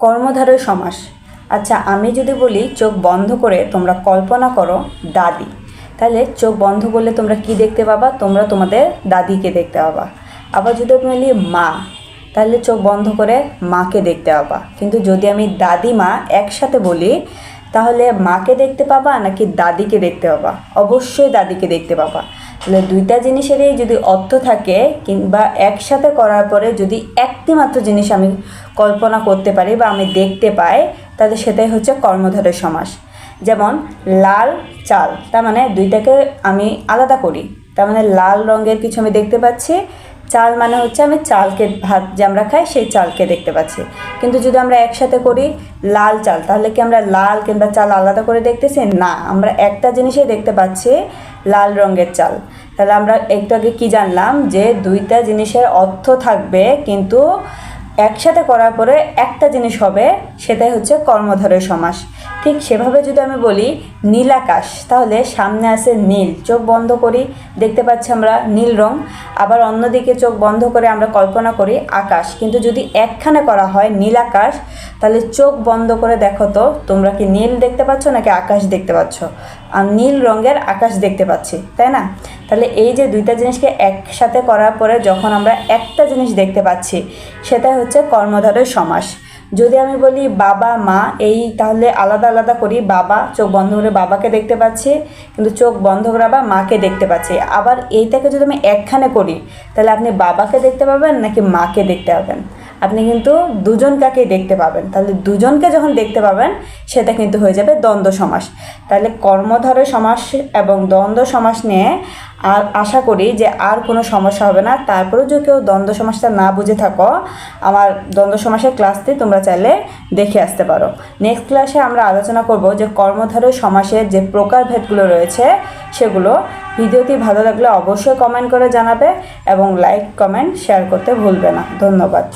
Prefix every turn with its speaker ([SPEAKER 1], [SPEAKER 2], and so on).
[SPEAKER 1] কর্মধারয় সমাস। আচ্ছা আমি যদি বলি চোখ বন্ধ করে তোমরা কল্পনা করো দাদি। তাহলে চোখ বন্ধ করলে তোমরা কি দেখতে পাবা? তোমরা তোমাদের দাদিকে দেখতে পাবা। আবার যদি আমি বলি মা, তাহলে চোখ বন্ধ করে মাকে দেখতে পাবা। কিন্তু যদি আমি দাদিমা একসাথে বলি, তাহলে মাকে দেখতে পাবা নাকি দাদিকে দেখতে পাবা? অবশ্যই দাদিকে দেখতে পাবা। তাহলে দুইটা জিনিসেরই যদি অর্থ থাকে কিংবা একসাথে করার পরে যদি একটি মাত্র জিনিস আমি কল্পনা করতে পারি বা আমি দেখতে পাই, তাহলে সেটাই হচ্ছে কর্মধারের সমাস। যেমন লাল চাল, তার মানে দুইটাকে আমি আলাদা করি। তার মানে লাল রঙের কিছু আমি দেখতে পাচ্ছি চাল মানে হচ্ছে আমি চালকে ভাত যে আমরা খাই, সেই চালকে দেখতে পাচ্ছি। কিন্তু যদি আমরা একসাথে করি লাল চাল, তাহলে কি আমরা লাল কিংবা চাল আলাদা করে দেখতেছি? না, আমরা একটা জিনিসই দেখতে পাচ্ছি লাল রঙের চাল। তাহলে আমরা একটু আগে কী জানলাম যে দুইটা জিনিসের অর্থ থাকবে, কিন্তু একসাথে করার পরে একটা জিনিস হবে, সেটাই হচ্ছে কর্মধারয় সমাস। ঠিক সেভাবে যদি আমি বলি নীল আকাশ, তাহলে সামনে আছে নীল। চোখ বন্ধ করি, দেখতে পাচ্ছি আমরা নীল রং। আবার অন্যদিকে চোখ বন্ধ করে আমরা কল্পনা করি আকাশ। কিন্তু যদি একখানে করা হয় নীল আকাশ, তাহলে চোখ বন্ধ করে দেখো তো, তোমরা কি নীল দেখতে পাচ্ছ নাকি আকাশ দেখতে পাচ্ছ? আর নীল রঙের আকাশ দেখতে পাচ্ছি, তাই না? তাহলে এই যে দুইটা জিনিসকে একসাথে করার পরে যখন আমরা একটা জিনিস দেখতে পাচ্ছি, সেটাই হচ্ছে কর্মধারয় সমাস। যদি আমি বলি বাবা, মা, এই তাহলে আলাদা আলাদা করি, বাবা, চোখ বন্ধ করে বাবাকে দেখতে পাচ্ছে, কিন্তু চোখ বন্ধ করে আবার মাকে দেখতে পাচ্ছে। আবার এইটাকে যদি আমি একখানে করি, তাহলে আপনি বাবাকে দেখতে পাবেন নাকি মাকে দেখতে পাবেন? আপনি কিন্তু দুজন দুজনকাকেই দেখতে পাবেন। তাহলে দুজনকে যখন দেখতে পাবেন, সেটা কিন্তু হয়ে যাবে দ্বন্দ্ব সমাস। তাহলে কর্মধারয় সমাস এবং দ্বন্দ্ব সমাস নিয়ে আর আশা করি যে আর কোনো সমস্যা হবে না। তারপরেও যদি কেউ দ্বন্দ্ব সমাসটা না বুঝে থাকো, আমার দ্বন্দ্ব সমাসের ক্লাসটি তোমরা চাইলে দেখে আসতে পারো। নেক্সট ক্লাসে আমরা আলোচনা করব যে কর্মধারয় সমাসের যে প্রকারভেদগুলো রয়েছে, সেগুলো ভিডিওটি ভালো লাগলে অবশ্যই কমেন্ট করে জানাবে এবং লাইক, কমেন্ট, শেয়ার করতে ভুলবে না। ধন্যবাদ।